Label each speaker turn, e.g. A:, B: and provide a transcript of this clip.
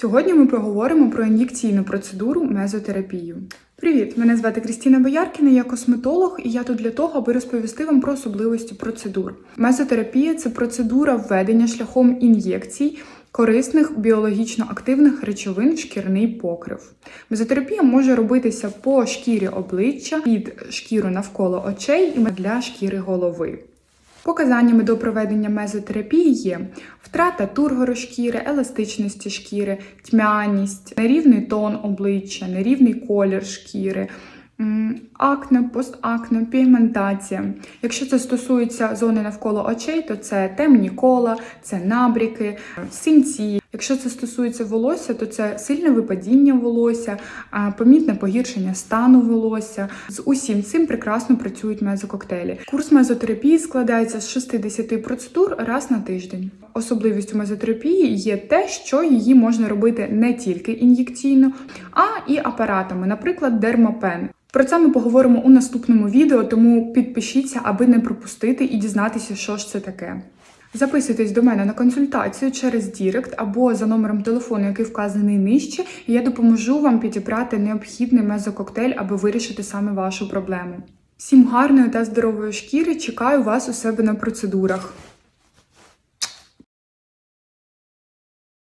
A: Сьогодні ми поговоримо про ін'єкційну процедуру мезотерапію. Привіт! Мене звати Крістіна Бояркіна, я косметолог, і я тут для того, аби розповісти вам про особливості процедур. Мезотерапія це процедура введення шляхом ін'єкцій корисних біологічно активних речовин в шкірний покрив. Мезотерапія може робитися по шкірі обличчя, під шкіру навколо очей і для шкіри голови. Показаннями до проведення мезотерапії є втрата тургору шкіри, еластичності шкіри, тьмяність, нерівний тон обличчя, нерівний колір шкіри, акне, постакне, пігментація. Якщо це стосується зони навколо очей, то це темні кола, це набріки, синці. Якщо це стосується волосся, то це сильне випадіння волосся, помітне погіршення стану волосся. З усім цим прекрасно працюють мезококтейлі. Курс мезотерапії складається з 60 процедур раз на тиждень. Особливістю мезотерапії є те, що її можна робити не тільки ін'єкційно, а і апаратами, наприклад, дермапен. Про це ми поговоримо у наступному відео, тому підпишіться, аби не пропустити і дізнатися, що ж це таке. Записуйтесь до мене на консультацію через Дірект або за номером телефону, який вказаний нижче, і я допоможу вам підібрати необхідний мезококтейль, аби вирішити саме вашу проблему. Всім гарної та здорової шкіри! Чекаю вас у себе на процедурах.